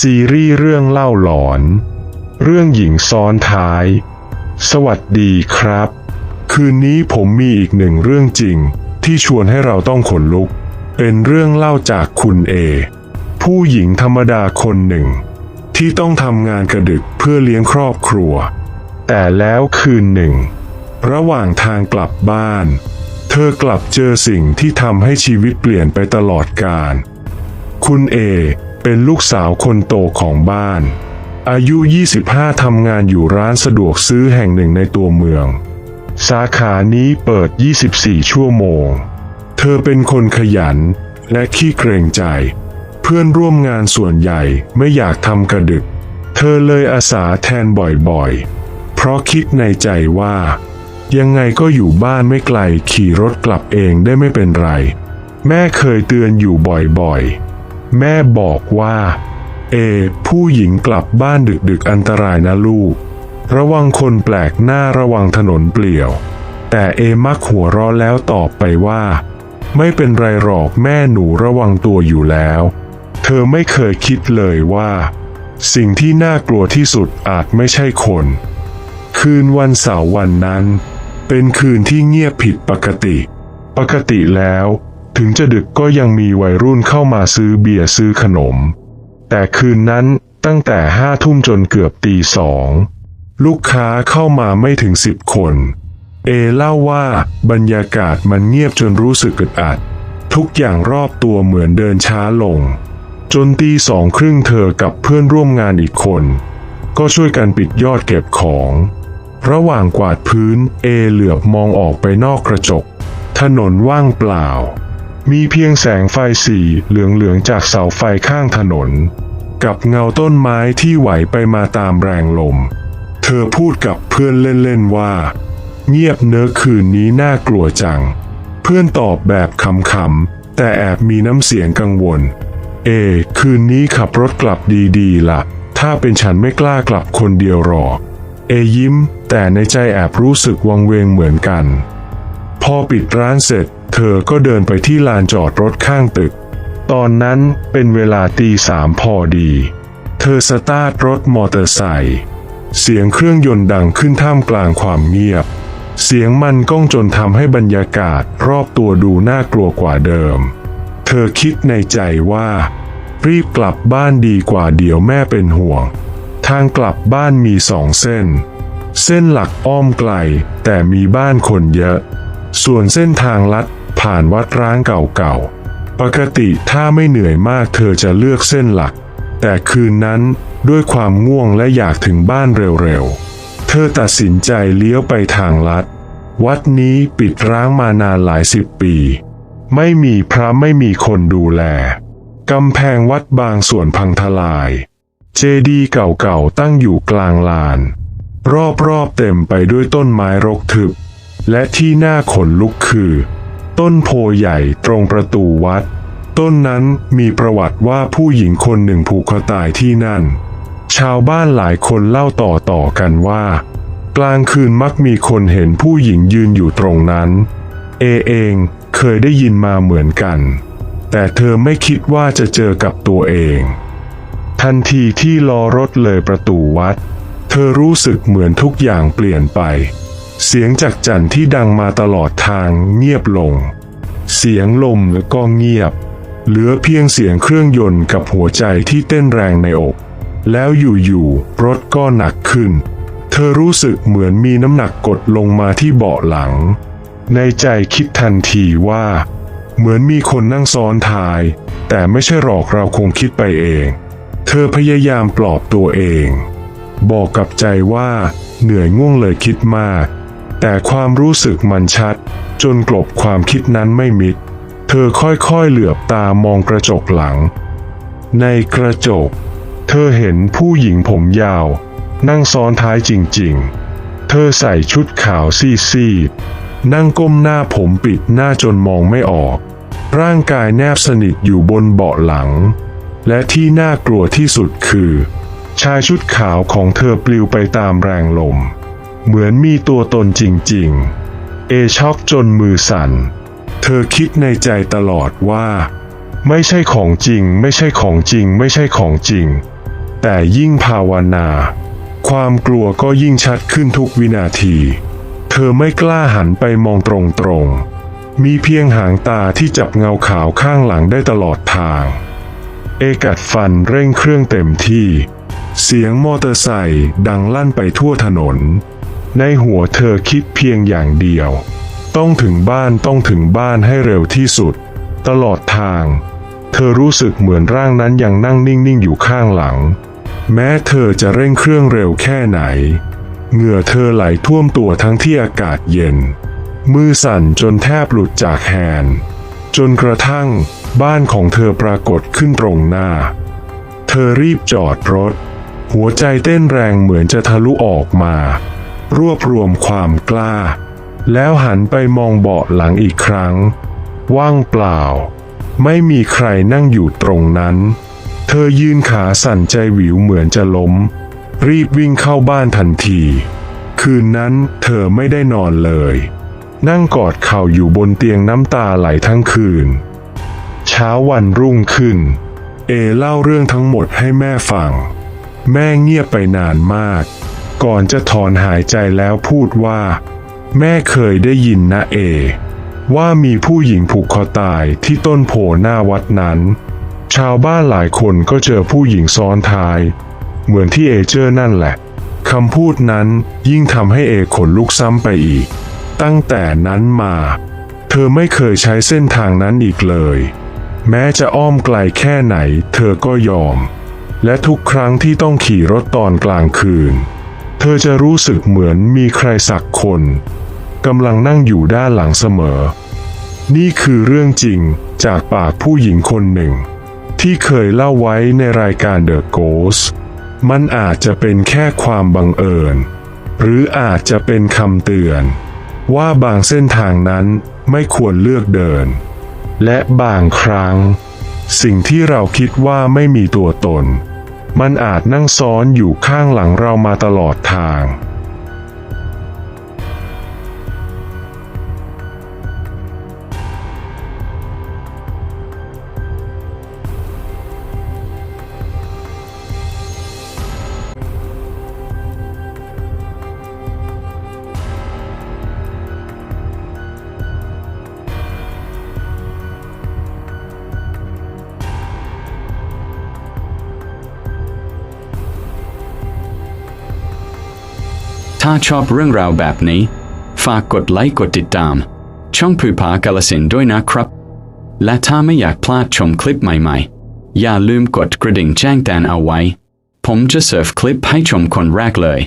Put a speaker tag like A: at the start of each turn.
A: ซีรีส์เรื่องเล่าหลอน เรื่องหญิงซ้อนท้าย สวัสดีครับ คืนนี้ผมมีอีกหนึ่งเรื่องจริง ที่ชวนให้เราต้องขนลุก เป็นเรื่องเล่าจากคุณเอ ผู้หญิงธรรมดาคนหนึ่ง ที่ต้องทำงานกระดึกเพื่อเลี้ยงครอบครัว แต่แล้วคืนหนึ่ง ระหว่างทางกลับบ้าน เธอกลับเจอสิ่งที่ทำให้ชีวิตเปลี่ยนไปตลอดกาลคุณเอ เป็นลูกสาวคนโตของบ้าน อายุ 25 ทำงานอยู่ร้านสะดวกซื้อแห่งหนึ่งในตัวเมือง สาขานี้เปิด 24 ชั่วโมง เธอเป็นคนขยันและขี้เกรงใจ เพื่อนร่วมงานส่วนใหญ่ไม่อยากทำกระดึก เธอเลยอาสาแทนบ่อยๆ เพราะคิดในใจว่า ยังไงก็อยู่บ้านไม่ไกลขี่รถกลับเองได้ไม่เป็นไร แม่เคยเตือนอยู่บ่อยๆ แม่บอกว่า เอ ผู้หญิงกลับบ้านดึกๆอันตรายนะลูก ระวังคนแปลกหน้าระวังถนนเปลี่ยว แต่เอมักหัวเราะแล้วตอบไปว่า ไม่เป็นไรหรอกแม่หนูระวังตัวอยู่แล้ว เธอไม่เคยคิดเลยว่า สิ่งที่น่ากลัวที่สุดอาจไม่ใช่คน คืนวันเสาร์วันนั้น เป็นคืนที่เงียบผิดปกติ ปกติแล้ว ถึงจะดึกก็ยังมีวัยรุ่นเข้ามาซื้อเบียร์ซื้อขนม แต่คืนนั้นตั้งแต่ห้าทุ่มจนเกือบตีสอง ลูกค้าเข้ามาไม่ถึงสิบคน เอเล่าว่าบรรยากาศมันเงียบจนรู้สึกอึดอัด ทุกอย่างรอบตัวเหมือนเดินช้าลง จนตีสองครึ่งเธอกับเพื่อนร่วมงานอีกคน ก็ช่วยกันปิดยอดเก็บของ ระหว่างกวาดพื้นเอเหลือบมองออกไปนอกกระจก ถนนว่างเปล่า มีเพียงแสงไฟสีเหลืองๆจากเสาไฟข้างถนน กับเงาต้นไม้ที่ไหวไปมาตามแรงลม เธอพูดกับเพื่อนเล่นๆว่า เงียบเนื้อคืนนี้น่ากลัวจัง เพื่อนตอบแบบขำๆแต่แอบมีน้ำเสียงกังวล เอ คืนนี้ขับรถกลับดีๆละ่ะ ถ้าเป็นฉันไม่กล้ากลับคนเดียวหรอก เอยิ้ม แต่ในใจแอบรู้สึกวังเวงเหมือนกัน พอปิดร้านเสร็จ เธอก็เดินไปที่ลานจอดรถข้างตึก ตอนนั้นเป็นเวลาตีสามพอดี เธอสตาร์ทรถมอเตอร์ไซค์เสียงเครื่องยนต์ดังขึ้นท่ามกลางความเงียบ เสียงมันก้องจนทำให้บรรยากาศรอบตัวดูน่ากลัวกว่าเดิม เธอคิดในใจว่า รีบกลับบ้านดีกว่าเดี๋ยวแม่เป็นห่วง ทางกลับบ้านมีสองเส้น เส้นหลักอ้อมไกลแต่มีบ้านคนเยอะ ส่วนเส้นทางลัด ผ่านวัดร้างเก่าๆ ปกติถ้าไม่เหนื่อยมากเธอจะเลือกเส้นหลัก แต่คืนนั้นด้วยความง่วงและอยากถึงบ้านเร็วๆ เธอตัดสินใจเลี้ยวไปทางลัด วัดนี้ปิดร้างมานานหลายสิบปี ไม่มีพระไม่มีคนดูแล กำแพงวัดบางส่วนพังทลาย เจดีย์เก่าๆตั้งอยู่กลางลาน รอบๆเต็มไปด้วยต้นไม้รกทึบ และที่น่าขนลุกคือ ต้นโพใหญ่ตรงประตูวัด ต้นนั้นมีประวัติว่าผู้หญิงคนหนึ่งผูกคอตายที่นั่น ชาวบ้านหลายคนเล่าต่อต่อๆกันว่า กลางคืนมักมีคนเห็นผู้หญิงยืนอยู่ตรงนั้น เอเองเคยได้ยินมาเหมือนกัน แต่เธอไม่คิดว่าจะเจอกับตัวเอง ทันทีที่ล้อรถเลยประตูวัด เธอรู้สึกเหมือนทุกอย่างเปลี่ยนไป เสียงจากจันที่ดังมาตลอดทางเงียบลง เสียงลมก็เงียบ เหลือเพียงเสียงเครื่องยนต์กับหัวใจที่เต้นแรงในอก แล้วอยู่ๆรถก็หนักขึ้น เธอรู้สึกเหมือนมีน้ำหนักกดลงมาที่เบาะหลัง ในใจคิดทันทีว่า เหมือนมีคนนั่งซ้อนท้าย แต่ไม่ใช่หรอกเราคงคิดไปเอง เธอพยายามปลอบตัวเอง บอกกับใจว่าเหนื่อยง่วงเลยคิดมาก แต่ความรู้สึกมันชัด จนกลบความคิดนั้นไม่มิด เธอค่อยๆเหลือบตามองกระจกหลัง ในกระจก เธอเห็นผู้หญิงผมยาว นั่งซ้อนท้ายจริงๆ เธอใส่ชุดขาวซีดๆนั่งก้มหน้าผมปิดหน้าจนมองไม่ออก ร่างกายแนบสนิทอยู่บนเบาะหลัง และที่น่ากลัวที่สุดคือ ชายชุดขาวของเธอปลิวไปตามแรงลม เหมือนมีตัวตนจริงๆ เอช็อกจนมือสั่น เธอคิดในใจตลอดว่า ไม่ใช่ของจริง ไม่ใช่ของจริง ไม่ใช่ของจริง แต่ยิ่งภาวนา ความกลัวก็ยิ่งชัดขึ้นทุกวินาที เธอไม่กล้าหันไปมองตรงๆ มีเพียงหางตาที่จับเงาขาวข้างหลังได้ตลอดทาง เอกัดฟันเร่งเครื่องเต็มที่เสียงมอเตอร์ไซค์ดังลั่นไปทั่วถนน ในหัวเธอคิดเพียงอย่างเดียว ต้องถึงบ้านต้องถึงบ้านให้เร็วที่สุด ตลอดทาง เธอรู้สึกเหมือนร่างนั้นยังนั่งนิ่งๆอยู่ข้างหลัง แม้เธอจะเร่งเครื่องเร็วแค่ไหน เหงื่อเธอไหลท่วมตัวทั้งที่อากาศเย็น มือสั่นจนแทบหลุดจากแฮนด์จนกระทั่งบ้านของเธอปรากฏขึ้นตรงหน้า เธอรีบจอดรถ หัวใจเต้นแรงเหมือนจะทะลุออกมา รวบรวมความกล้า แล้วหันไปมองเบาะหลังอีกครั้ง ว่างเปล่า ไม่มีใครนั่งอยู่ตรงนั้น เธอยืนขาสั่นใจหวิวเหมือนจะล้ม รีบวิ่งเข้าบ้านทันที คืนนั้นเธอไม่ได้นอนเลย นั่งกอดเข่าอยู่บนเตียงน้ำตาไหลทั้งคืน เช้าวันรุ่งขึ้น เอเล่าเรื่องทั้งหมดให้แม่ฟัง แม่เงียบไปนานมาก ก่อนจะถอนหายใจแล้วพูดว่า แม่เคยได้ยินนะเอ ว่ามีผู้หญิงผูกคอตายที่ต้นโพหน้าวัดนั้น ชาวบ้านหลายคนก็เจอผู้หญิงซ้อนท้าย เหมือนที่เอเจอร์นั่นแหละคำพูดนั้นยิ่งทำให้เอขนลุกซ้ำไปอีก ตั้งแต่นั้นมา เธอไม่เคยใช้เส้นทางนั้นอีกเลย แม้จะอ้อมไกลแค่ไหน เธอก็ยอม และทุกครั้งที่ต้องขี่รถตอนกลางคืน เธอจะรู้สึกเหมือนมีใครสักคนกำลังนั่งอยู่ด้านหลังเสมอ นี่คือเรื่องจริงจากปากผู้หญิงคนหนึ่ง ที่เคยเล่าไว้ในรายการ The Ghost มันอาจจะเป็นแค่ความบังเอิญ หรืออาจจะเป็นคำเตือน ว่าบางเส้นทางนั้นไม่ควรเลือกเดิน และบางครั้ง สิ่งที่เราคิดว่าไม่มีตัวตน มันอาจนั่งซ้อนอยู่ข้างหลังเรามาตลอดทาง
B: ถ้าชอบเรื่องราวแบบนี้ ฝากกดไลค์กดติดตาม ช่องผู้ผากาลสินด้วยนะครับ และถ้าไม่อยากพลาดชมคลิปใหม่ๆ อย่าลืมกดกระดิ่งแจ้งเตือนเอาไว้ ผมจะเสิร์ฟคลิปให้ชมคนแรกเลย